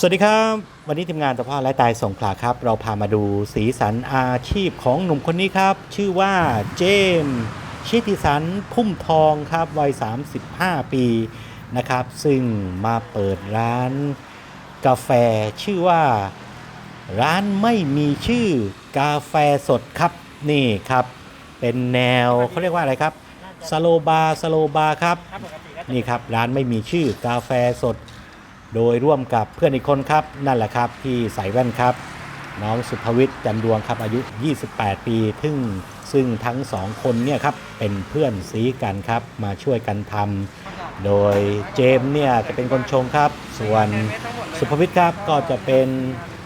สวัสดีครับ วันนี้ทีมงานตะพ่อและตายสงขลาครับ เราพามาดูสีสันอาชีพของหนุ่มคนนี้ครับ ชื่อว่าเจมส์ชิติสันพุ่มทองครับวัย 35 ปีนะครับ ซึ่งมาเปิดร้านกาแฟชื่อว่าร้านไม่มีชื่อกาแฟสดครับนี่ครับ เป็นแนวเขาเรียกว่าอะไรครับสโลบาสโลบาครับนี่ครับร้านไม่มีชื่อกาแฟสด โดยร่วมกับเพื่อนอีกคนครับนั่นแหละครับที่ใส่แว่นครับ น้องสุภวิทย์จันดวงครับอายุ 28 ปีซึ่งซึ่งทั้งสองคนเนี่ยครับเป็นเพื่อนซีกันครับมาช่วยกันทำโดยเจมส์เนี่ยจะเป็นคนชงครับ ส่วนสุภวิทย์ครับก็จะเป็น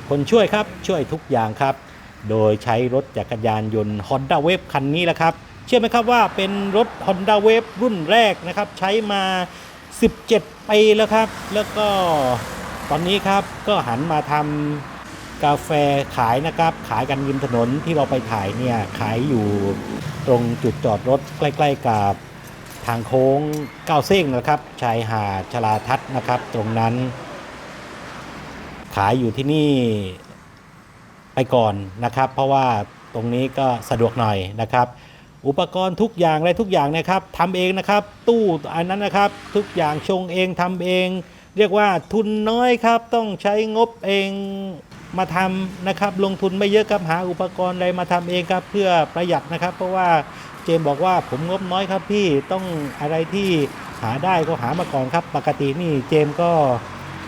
คนช่วยครับช่วยทุกอย่างครับ โดยใช้รถจักรยานยนต์ Honda Wave คันนี้แหละครับ เชื่อไหมครับว่าเป็นรถ Honda Wave รุ่นแรกนะครับใช้มา 17ปีแล้วครับ แล้วก็ตอนนี้ครับก็หันมาทำกาแฟขายนะครับ ขายกันริมถนนที่เราไปถ่ายเนี่ยขายอยู่ตรงจุดจอดรถใกล้ ๆ กับทางโค้งเก้าเส้งนะครับชายหาดชลาทัศนะครับ ตรงนั้น ขายอยู่ที่นี่ไปก่อนนะครับ เพราะว่าตรงนี้ก็สะดวกหน่อยนะครับ อุปกรณ์ทุกอย่างอะไรทุกอย่างนะครับทำเองนะครับ ตู้อันนั้นนะครับทุกอย่างชงเองทำเอง เรียกว่าทุนน้อยครับ ต้องใช้งบเองมาทำนะครับ ลงทุนไม่เยอะครับหาอุปกรณ์อะไรมาทำเองครับ เพื่อประหยัดนะครับ เพราะว่าเจมบอกว่าผมงบน้อยครับพี่ต้องอะไรที่หาได้ก็หามาก่อนครับ ปกตินี่เจมก็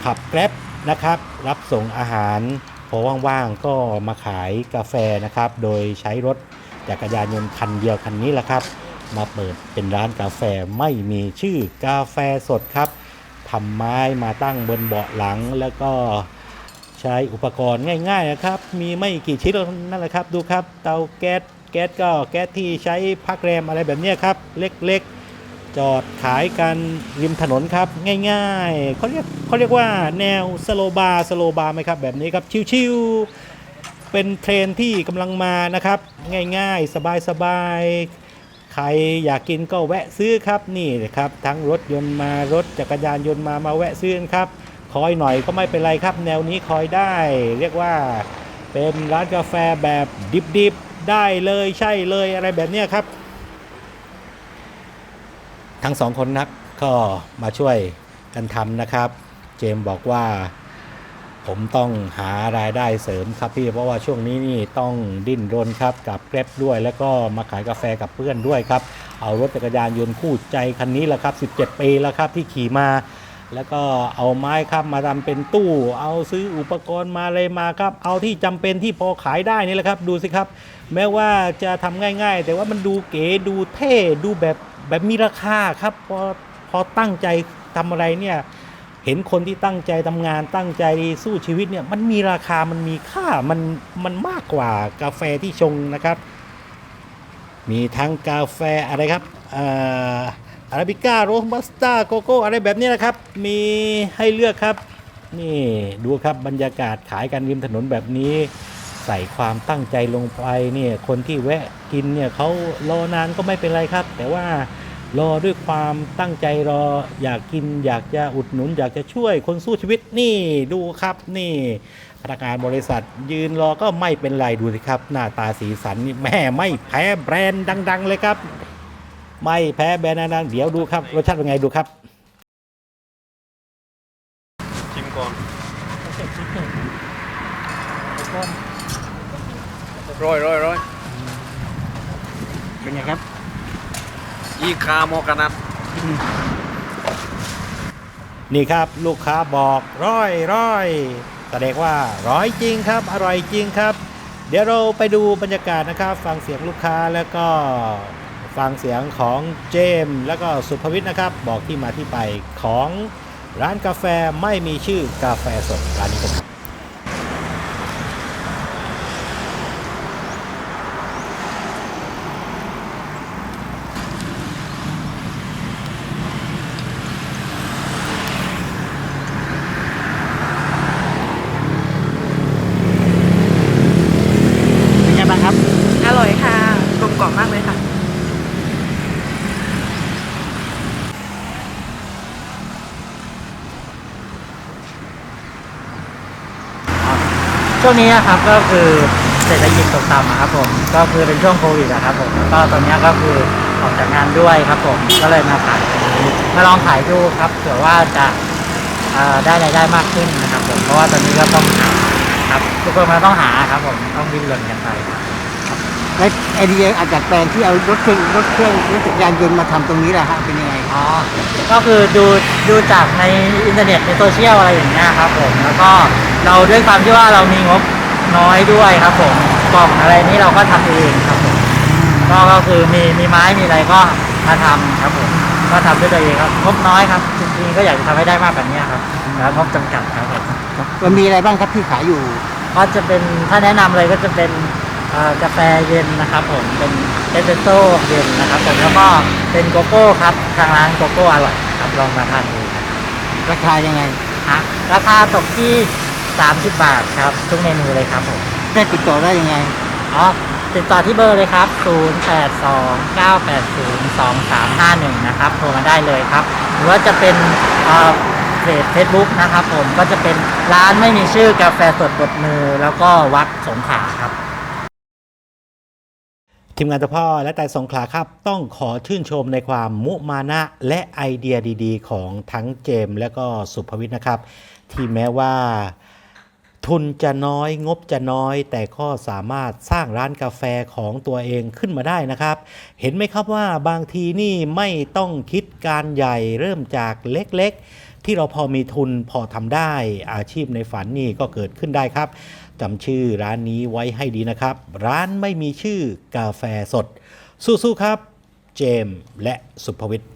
ขับแกร็บนะครับ รับส่งอาหารพอว่างๆก็มาขายกาแฟนะครับ โดยใช้รถ จักรยานยนต์คันเดียวคันนี้แหละครับ มาเปิดเป็นร้านกาแฟไม่มีชื่อกาแฟสดครับทำไม้มาตั้งบนเบาะหลังแล้วก็ใช้อุปกรณ์ง่ายๆนะครับ มีไม่กี่ชิ้นนั่นแหละครับ ดูครับเตาแก๊สแก๊สก็แก๊สที่ใช้พักแรมอะไรแบบนี้ครับ เล็กๆ จอดขายกันริมถนนครับ ง่ายๆเขาเรียกเขาเรียกว่าแนวสโลบาร์สโลบาร์ไหมครับ แบบนี้ครับชิวๆ เป็นเทรนที่กำลังมานะครับ ง่ายๆ สบายๆ ใครอยากกินก็แวะซื้อครับนี่นะครับ ทั้งรถยนต์มารถจักรยานยนต์มามาแวะซื้อครับ คอยหน่อยก็ไม่เป็นไรครับ แนวนี้คอยได้ เรียกว่าเป็นร้านกาแฟแบบดิบๆ ได้เลยใช่เลยอะไรแบบนี้ครับ ทั้งสองคนนักก็มาช่วยกันทำนะครับ เจมบอกว่า ผมต้องหารายได้เสริมครับพี่เพราะว่าช่วงนี้นี่ต้องดิ้นรนครับกับแกร็บด้วย แล้วก็มาขายกาแฟกับเพื่อนด้วยครับ เอารถจักรยานยนต์คู่ใจคันนี้แหละครับ 17 ปีแล้วครับที่ขี่มา แล้วก็เอาไม้ครับมาทำเป็นตู้ เอาซื้ออุปกรณ์มาอะไรมาครับ เอาที่จำเป็นที่พอขายได้นี่แหละครับ ดูสิครับ แม้ว่าจะทำง่าย ๆ แต่ว่ามันดูเก๋ดูเท่ดูแบบแบบมีราคาครับพอพอตั้งใจทำอะไรเนี่ย เห็นคนที่ตั้งใจทำงานตั้งใจสู้ชีวิตเนี่ยมันมีราคามันมีค่ามันมันมากกว่ากาแฟที่ชงนะครับ มีทั้งกาแฟอะไรครับอาราบิก้าโรบัสต้าโกโก้อะไรแบบนี้นะครับ มีให้เลือกครับ นี่ดูครับบรรยากาศขายกันริมถนนแบบนี้ ใส่ความตั้งใจลงไปเนี่ยคนที่แวะกินเนี่ยเขารอนานก็ไม่เป็นไรครับ แต่ว่า รอด้วยความตั้งใจรออยากกินอยากจะอุดหนุน อยากจะช่วยคนสู้ชีวิตนี่ดูครับนี่พนักงานบริษัท ยืนรอก็ไม่เป็นไรดูสิครับ หน้าตาสีสันนี่แม่ไม่แพ้แบรนด์ดัง ๆ เลยครับ ไม่แพ้แบรนด์ดังๆเดี๋ยวดูครับรสชาติเป็นไงดูครับชิมก่อนร้อยร้อยร้อย เป็นไงครับ อีคาโมกนัทนี่ครับลูกค้าบอกร้อยร้อยแสดงว่าร้อยจริงครับ อร่อยจริงครับ เดี๋ยวเราไปดูบรรยากาศนะครับ ฟังเสียงลูกค้าแล้วก็ฟังเสียงของเจมส์แล้วก็สุภวิทย์นะครับ บอกที่มาที่ไปของร้านกาแฟไม่มีชื่อกาแฟสดร้านนี้กันครับ เป็นไงบ้างครับ อร่อยค่ะกลมกล่อมมากเลยค่ะ อ ช่วงนี้นะครับก็คือเศรษฐกิจตกต่ำอะครับผมก็คือเป็นช่วงโควิดอะครับผมแล้วก็ตอนนี้ก็คือออกจากงานด้วยครับผมก็เลยมาขายมาลองขายดูครับเผื่อว่าจะเอ่อได้รายได้มากขึ้นนะครับผมเพราะว่าตอนนี้ก็ต้องหาครับทุกคนมาต้องหาครับผมต้องดิ้นรนกันไปครับ และไอเดียอาจจะแปลงที่เอารถเครื่องรถเครื่องรถจักรยานยนต์มาทำตรงนี้แหละฮะเป็นยังไงอ๋อก็คือดูดูจากในอินเทอร์เน็ตในโซเชียลอะไรอย่างเงี้ยครับผมแล้วก็เราด้วยความที่ว่าเรามีงบน้อยด้วยครับผมกล่องอะไรนี้เราก็ทำเองครับผมก็ก็คือมีมีไม้มีอะไรก็มาทำครับผมก็ทำด้วยตัวเองครับงบน้อยครับจริงๆก็อยากจะทำให้ได้มากกว่านี้ครับแล้วงบจำกัดครับผม มันมีอะไรบ้างครับที่ขายอยู่ ก็จะเป็นถ้าแนะนำเลยก็จะเป็นเอ่อ กาแฟเย็นนะครับผมเป็นเอสเปรสโซ่เย็นนะครับผมแล้วก็เป็นโกโก้ครับทางร้านโกโก้อร่อยครับลองมาทานดูครับราคายังไงฮะราคาตกที่ 30 บาทครับทุกเมนูเลยครับผมได้ติดต่อได้ยังไงอ๋อติดต่อที่เบอร์เลยครับ 0829802351 นะครับ โทรมาได้เลยครับ หรือว่าจะเป็นเอ่อเพจเฟซบุ๊กนะครับผม ก็จะเป็นร้านไม่มีชื่อกาแฟสดบดมือ แล้วก็วัดสงขลาครับ ทีมงานเจ้าพ่อและแต่สงขลาครับ ต้องขอชื่นชมในความมุมานะและไอเดียดีๆ ของทั้งเจมส์และก็สุภวิทย์นะครับ ที่แม้ว่า ทุนจะน้อยงบจะน้อย แต่ก็สามารถสร้างร้านกาแฟของตัวเองขึ้นมาได้นะครับ เห็นไหมครับว่าบางทีนี่ไม่ต้องคิดการใหญ่เริ่มจากเล็กๆ ที่เราพอมีทุนพอทำได้อาชีพในฝันนี่ก็เกิดขึ้นได้ครับ จำชื่อร้านนี้ไว้ให้ดีนะครับ ร้านไม่มีชื่อกาแฟสด สู้ๆครับ เจมส์และสุภวิทย์